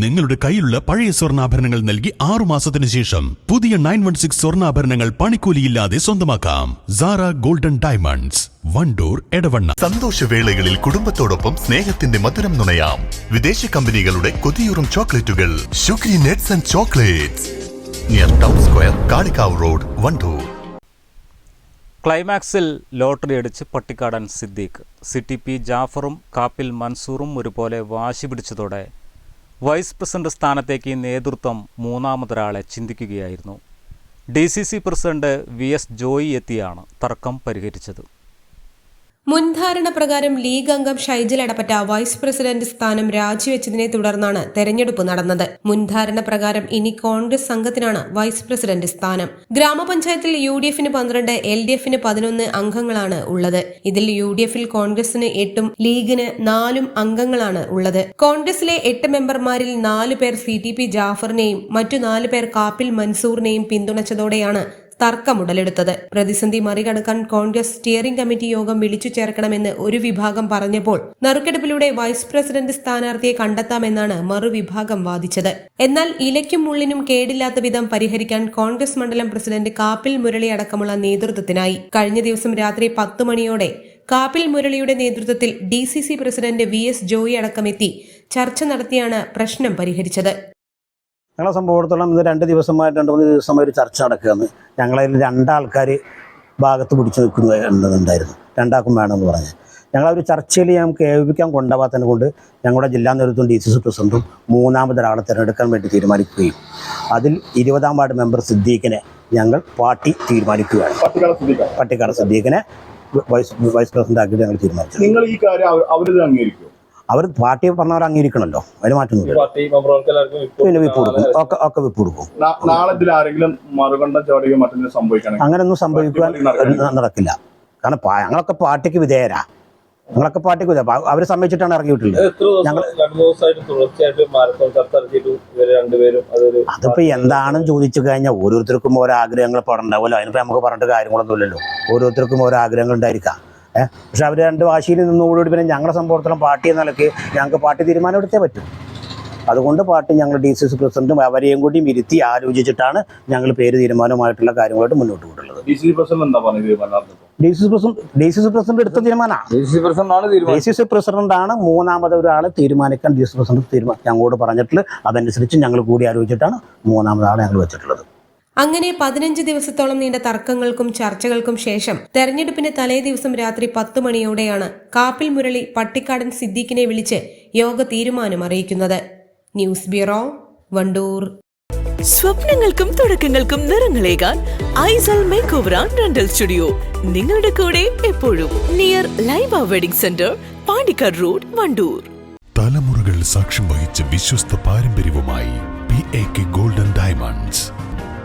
നിങ്ങളുടെ കയ്യിലുള്ള പഴയ സ്വർണാഭരണങ്ങൾ നൽകി ആറു മാസത്തിന് ശേഷം പുതിയ നയൻ വൺ സിക്സ് സ്വർണാഭരണങ്ങൾ പണിക്കൂലിയില്ലാതെ സ്വന്തമാക്കാം. Sara golden diamonds Wandoor Edavanna. സന്തോഷവേളകളിൽ കുടുംബത്തോടൊപ്പം സ്നേഹത്തിന്റെ മധുരം നുണയാം. വിദേശ കമ്പനികളുടെ കൊതിയൂറും ചോക്ലേറ്റുകൾ. Sugary nuts and chocolates. Near town square Kalikavu road Wandoor ക്ലൈമാക്സിൽ lottery അടിച്ച് പട്ടിക്കാടൻ സിദ്ദീഖ്. സിറ്റി പി ജാഫറും കാപ്പിൽ മൻസൂറും ഒരുപോലെ വാശി പിടിച്ചതോടെ വൈസ് പ്രസിഡന്റ് സ്ഥാനത്തേക്ക് നേതൃത്വം മൂന്നാമതൊരാളെ ചിന്തിക്കുകയായിരുന്നു. D C C president V S Joy എത്തിയാണ് തർക്കം പരിഹരിച്ചത്. മുൻധാരണ പ്രകാരം ലീഗ് അംഗം ഷൈജൽ അടപ്പറ്റ വൈസ് പ്രസിഡന്റ് സ്ഥാനം രാജിവെച്ചതിനെ തുടർന്നാണ് തെരഞ്ഞെടുപ്പ് നടന്നത്. മുൻധാരണ പ്രകാരം ഇനി കോൺഗ്രസ് സംഘത്തിനാണ് വൈസ് പ്രസിഡന്റ് സ്ഥാനം. ഗ്രാമപഞ്ചായത്തിൽ യു ഡി എഫിന് പന്ത്രണ്ട് എൽ ഡി എഫിന് പതിനൊന്ന് അംഗങ്ങളാണ് ഉള്ളത്. ഇതിൽ യു ഡി എഫിൽ കോൺഗ്രസിന് എട്ടും ലീഗിന് നാലും അംഗങ്ങളാണ് ഉള്ളത്. കോൺഗ്രസിലെ എട്ട് മെമ്പർമാരിൽ നാല് പേർ സി ടി പി ജാഫറിനെയും മറ്റു നാല് പേർ കാപ്പിൽ മൻസൂറിനെയും പിന്തുണച്ചതോടെയാണ് തർക്കമുടലെടുത്തത്. പ്രതിസന്ധി മറികടക്കാൻ കോൺഗ്രസ് സ്റ്റിയറിംഗ് കമ്മിറ്റി യോഗം വിളിച്ചു ചേർക്കണമെന്ന് ഒരു വിഭാഗം പറഞ്ഞപ്പോൾ നറുക്കെടുപ്പിലൂടെ വൈസ് പ്രസിഡന്റ് സ്ഥാനാർത്ഥിയെ കണ്ടെത്താമെന്നാണ് മറുവിഭാഗം വാദിച്ചത്. എന്നാൽ ഇലയ്ക്കും മുള്ളിനും കേടില്ലാത്ത വിധം പരിഹരിക്കാൻ കോൺഗ്രസ് മണ്ഡലം പ്രസിഡന്റ് കാപ്പിൽ മുരളി അടക്കമുള്ള നേതൃത്വത്തിനായി. കഴിഞ്ഞ ദിവസം രാത്രി പത്ത് മണിയോടെ കാപ്പിൽ മുരളിയുടെ നേതൃത്വത്തിൽ D C C president V S Joy അടക്കമെത്തി ചർച്ച നടത്തിയാണ് പ്രശ്നം പരിഹരിച്ചത്. ഞങ്ങളെ സംഭവത്തോളം ഇന്ന് രണ്ട് ദിവസമായിട്ട് രണ്ട് മൂന്ന് ദിവസമായി ഒരു ചർച്ച നടക്കുകയാണ്. ഞങ്ങളതിൽ രണ്ടാൾക്കാർ ഭാഗത്ത് പിടിച്ചു നിൽക്കുന്നുണ്ടായിരുന്നു രണ്ടാൾക്കും വേണമെന്ന് പറഞ്ഞ്. ഞങ്ങളൊരു ചർച്ചയിൽ ഞങ്ങൾക്ക് ഏൽപ്പിക്കാൻ കൊണ്ടുപോകാത്തതിനെ കൊണ്ട് ഞങ്ങളുടെ ജില്ലാ നേതൃത്വം ഡി സി സി പ്രസിഡന്റും മൂന്നാമതൊരാളെ തിരഞ്ഞെടുക്കാൻ വേണ്ടി തീരുമാനിക്കുകയും അതിൽ ഇരുപതാം വാർഡ് മെമ്പർ സിദ്ദീഖിനെ ഞങ്ങൾ പാർട്ടി തീരുമാനിക്കുകയാണ്. പട്ടിക്കാട് സിദ്ദീഖിനെ. വൈസ് വൈസ് പ്രസിഡന്റ് ആക്കിയിട്ട് ഞങ്ങൾ തീരുമാനിച്ചു. നിങ്ങൾ ഈ കാര്യം അവരിത് അംഗീകരിക്കും അവർ പാർട്ടി പറഞ്ഞവർ അംഗീകരിക്കണമല്ലോ. അതിന് മാറ്റുന്നില്ല പാർട്ടി മെമ്പർക്ക് എല്ലാവർക്കും ഇപ്പൊ പിന്നെ വിപ്പ് കൊടുക്കും. ഒക്കെ ഒക്കെ വിപ്പ് കൊടുക്കും. അങ്ങനെ നാളെ സംഭവിക്കാൻ നടക്കില്ല. കാരണം ഞങ്ങളൊക്കെ പാർട്ടിക്ക് വിധേയരാ. ഞങ്ങളൊക്കെ പാർട്ടിക്ക് വിധേയ അവർ സമ്മതിച്ചിട്ടാണ് ഇറങ്ങിയിട്ടുള്ളത്. ഞങ്ങൾ- അതിപ്പോ എന്താണെന്ന് ചോദിച്ചു കഴിഞ്ഞാൽ ഓരോരുത്തർക്കും ഓരോ ആഗ്രഹങ്ങൾ പറഞ്ഞിട്ടുണ്ടാവുമല്ലോ അതിനിപ്പോ നമുക്ക് പറഞ്ഞിട്ട് കാര്യങ്ങളൊന്നുമില്ലല്ലോ. ഓരോരുത്തർക്കും ഓരോ ആഗ്രഹങ്ങൾ ഉണ്ടായിരിക്കാം. പക്ഷെ അവർ രണ്ട് വാശിയിൽ നിന്നുകൂടി പിന്നെ ഞങ്ങളുടെ സംഭവത്തിലും പാർട്ടി എന്ന നിലയ്ക്ക് ഞങ്ങൾക്ക് പാർട്ടി തീരുമാനം എടുത്തേ പറ്റും. അതുകൊണ്ട് പാർട്ടി ഞങ്ങൾ ഡി സി സി പ്രസിഡന്റും അവരെയും കൂടി ഇരുത്തി ആലോചിച്ചിട്ടാണ് ഞങ്ങൾ പേര് തീരുമാനമായിട്ടുള്ള കാര്യങ്ങളായിട്ട് മുന്നോട്ട് കൊണ്ടുള്ളത്. D C C president D C C president എടുത്ത തീരുമാനമാണ് ഡി സി പ്രസിഡന്റാണ് തീരുമാനം. സി പ്രസിഡന്റ് പ്രസിഡന്റാണ് മൂന്നാമത് ഒരാളെ തീരുമാനിക്കാൻ ഡി സി പ്രസിഡന്റ് തീരുമാനം ഞങ്ങളോട് പറഞ്ഞിട്ടുള്ളത്. അതനുസരിച്ച് ഞങ്ങൾ കൂടി ആലോചിച്ചിട്ടാണ് മൂന്നാമതാണ് ഞങ്ങൾ വെച്ചിട്ടുള്ളത്. അങ്ങനെ പതിനഞ്ച് ദിവസത്തോളം നീണ്ട തർക്കങ്ങൾക്കും ചർച്ചകൾക്കും ശേഷം തെരഞ്ഞെടുപ്പിന് തലേ ദിവസം രാത്രി പത്ത് മണിയോടെയാണ് കാപ്പിൽ മുരളി പട്ടിക്കാടൻ സിദ്ദീഖിനെ വിളിച്ച് യോഗ തീരുമാനം അറിയിക്കുന്നത്. News bureau Wandoor. സ്വപ്നങ്ങൾക്കും തുടക്കങ്ങൾക്കും നിറങ്ങളേകാൻ Aisal make over rental studio. നിങ്ങളുടെ കൂടെ എപ്പോഴും near Laiba wedding centre Pandikkad road Wandoor. തലമുറകൾ സാക്ഷ്യം വഹിച്ച വിശ്വസ്ത പാരമ്പര്യവുമായി P A K golden diamonds.